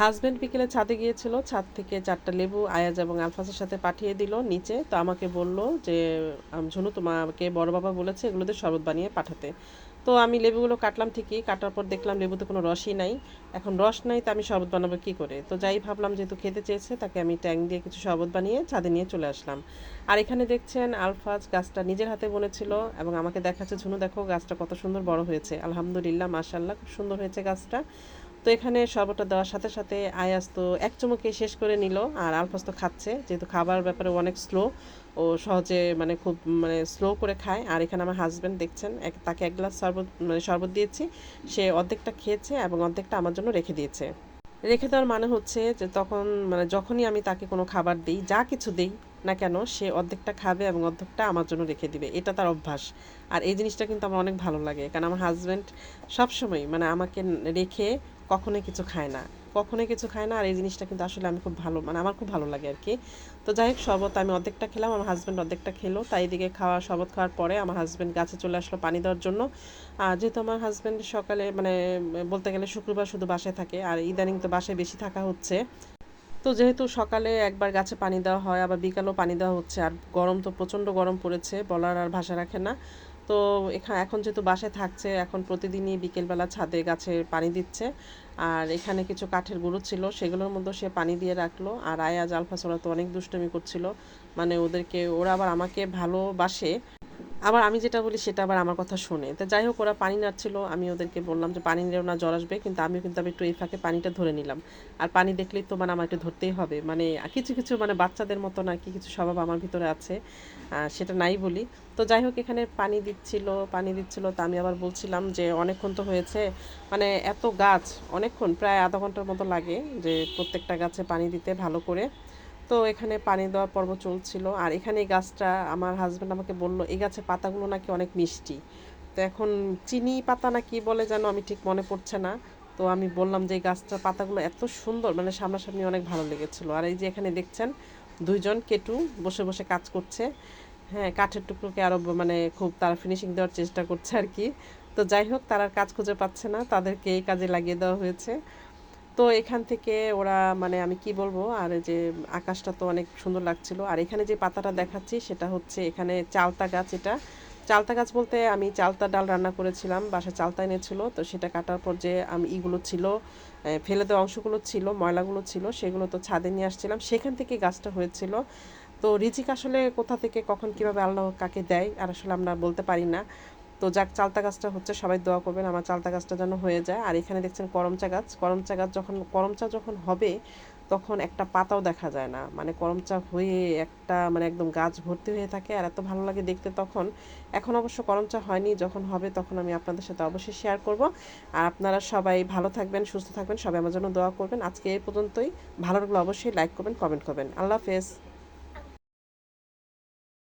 Husband বিকেলে ছাদে গিয়েছিল, ছাদ থেকে চারটা লেবু, আয়াজ এবং আলফাসের সাথে পাঠিয়ে দিল নিচে। তো আমাকে বলল যে ঝুনু তোমাকে বড় বাবা বলেছে এগুলোতে শরবত বানিয়ে পাঠাতে। তো আমি লেবুগুলো কাটলাম ঠিকই, কাটার পর দেখলাম লেবুতে কোনো রসই নাই। এখন রস নাই, তো আমি শরবত বানাবো কী করে? তো যাই ভাবলাম যেহেতু খেতে চেয়েছে, তাকে আমি ট্যাং দিয়ে কিছু শরবত বানিয়ে ছাদে নিয়ে চলে আসলাম। আর এখানে দেখছেন আলফাজ গাছটা নিজের হাতে বনেছিল এবং আমাকে দেখাচ্ছে, ঝুনু দেখো, গাছটা কত সুন্দর বড় হয়েছে। আলহামদুলিল্লাহ মাশাল্লাহ খুব সুন্দর হয়েছে গাছটা। তো এখানে শরবতটা দেওয়ার সাথে সাথে আয়াস তো এক চুমুকে শেষ করে নিল, আর আলফাস তো খাচ্ছে, যেহেতু খাবার ব্যাপারে অনেক স্লো ও সহজে মানে খুব মানে স্লো করে খায়। আর এখানে আমার হাজব্যান্ড দেখছেন, এক, তাকে এক গ্লাস শরবত মানে শরবত দিয়েছি, সে অর্ধেকটা খেয়েছে এবং অর্ধেকটা আমার জন্য রেখে দিয়েছে। রেখে দেওয়ার মানে হচ্ছে যে তখন মানে যখনই আমি তাকে কোনো খাবার দিই, যা কিছু দিই না কেন, সে অর্ধেকটা খাবে এবং অর্ধেকটা আমার জন্য রেখে দিবে। এটা তার অভ্যাস। আর এই জিনিসটা কিন্তু আমার অনেক ভালো লাগে, কারণ আমার হাজব্যান্ড সবসময় মানে আমাকে রেখে কখনোই কিছু খায় না। কখনোই কিছু খায় না, আর এই জিনিসটা কিন্তু আসলে আমি খুব ভালো মানে আমার খুব ভালো লাগে আর কি। তো যাই হোক, শরবত আমি অর্ধেকটা খেলাম, আমার হাজব্যান্ড অর্ধেকটা খেলো। তাই এদিকে খাওয়া, শরবত খাওয়ার পরে আমার হাজব্যান্ড গাছে চলে আসলো পানি দেওয়ার জন্য। আর যেহেতু আমার হাজব্যান্ড সকালে মানে বলতে গেলে শুক্রবার শুধু বাসায় থাকে, আর ইদানিং তো বাসায় বেশি থাকা হচ্ছে। তো যেহেতু সকালে একবার গাছে পানি দেওয়া হয়, আবার বিকালেও পানি দেওয়া হচ্ছে, আর গরম তো প্রচণ্ড গরম পড়েছে, বলার আর ভাষা রাখে না। তো এখানে এখন যেহেতু বাসায় থাকছে, এখন প্রতিদিনই বিকেলবেলা ছাদে গাছে পানি দিচ্ছে। আর এখানে কিছু কাঠের গুঁড়ো ছিল, সেগুলোর মধ্যে সে পানি দিয়ে রাখল। আর আয়াজ আলফাস ওরা তো অনেক দুষ্টুমি করছিল। মানে ওদেরকে, ওরা আবার আমাকে ভালোবাসে। আবার আমি যেটা বলি সেটা আবার আমার কথা শোনে। তো যাই হোক, ওরা পানি নাড়ছিল, আমি ওদেরকে বললাম যে পানি নিলেও না, জ্বর আসবে, কিন্তু আমিও কিন্তু আমি একটু এই ফাঁকে পানিটা ধরে নিলাম। আর পানি দেখলেই তো মানে আমার একটু ধরতেই হবে। মানে কিছু কিছু মানে বাচ্চাদের মতো আর কি কিছু স্বভাব আমার ভিতরে আছে সেটা নাই বলি। তো যাই হোক, এখানে পানি দিচ্ছিল পানি দিচ্ছিল, তা আমি আবার বলছিলাম যে অনেকক্ষণ তো হয়েছে মানে এত গাছ, অনেকক্ষণ, প্রায় আধা ঘণ্টার মতো লাগে যে প্রত্যেকটা গাছে পানি দিতে ভালো করে। তো এখানে পানি দেওয়ার পর্ব চলছিল। আর এখানে এই গাছটা আমার হাজব্যান্ড আমাকে বলল, এই গাছের পাতাগুলো নাকি অনেক মিষ্টি। তো এখন চিনি পাতা না কি বলে যেন আমি ঠিক মনে পড়ছে না। তো আমি বললাম যে, এই গাছটার পাতাগুলো এত সুন্দর। মানে সামনাসামনি অনেক ভালো লেগেছিলো। আর এই যে এখানে দেখছেন, দুইজন কেটু বসে বসে কাজ করছে। হ্যাঁ কাঠের টুকরোকে আরও মানে খুব তারা ফিনিশিং দেওয়ার চেষ্টা করছে আর কি। তো যাই হোক, তারা কাজ খুঁজে পাচ্ছে না। তাদেরকে এই কাজে লাগিয়ে দেওয়া হয়েছে। তো এখান থেকে ওরা মানে আমি কি বলব, আর যে আকাশটা তো অনেক সুন্দর লাগছিল। আর এখানে যে পাতাটা দেখাচ্ছি সেটা হচ্ছে এখানে চালতা গাছ এটা। চালতা গাছ বলতে আমি চালতা ডাল রান্না করেছিলাম, বাসায় চালতা এনেছিল। তো সেটা কাটার পর যে আমি, ইগুলো ছিল ফেলে দেওয়া অংশগুলো ছিল, ময়লাগুলো ছিল, সেগুলো তো ছাদে নিয়ে আসছিলাম। সেখান থেকে গাছটা হয়েছিল। তো রিজিক আসলে কোথা থেকে, কখন কীভাবে আল্লাহ কাকে দেয়, আর আসলে আমরা বলতে পারি না। তো যাক, চালতা গাছটা হচ্ছে, সবাই দোয়া করবেন আমার চালতা গাছটা যেন হয়ে যায়। আর এখানে দেখছেন করমচা গাছ করমচা গাছ যখন, করমচা যখন হবে, তখন একটা পাতাও দেখা যায় না। মানে করমচা হয়ে একটা মানে একদম গাছ ভর্তি হয়ে থাকে, আর এত ভালো লাগে দেখতে তখন। এখন অবশ্য করমচা হয়নি, যখন হবে তখন আমি আপনাদের সাথে অবশ্যই শেয়ার করব। আর আপনারা সবাই ভালো থাকবেন, সুস্থ থাকবেন, সবাই আমার জন্য দোয়া করবেন। আজকে এই পর্যন্তই। ভালো লাগলে অবশ্যই লাইক করবেন কমেন্ট করবেন। আল্লাহ হাফেজ।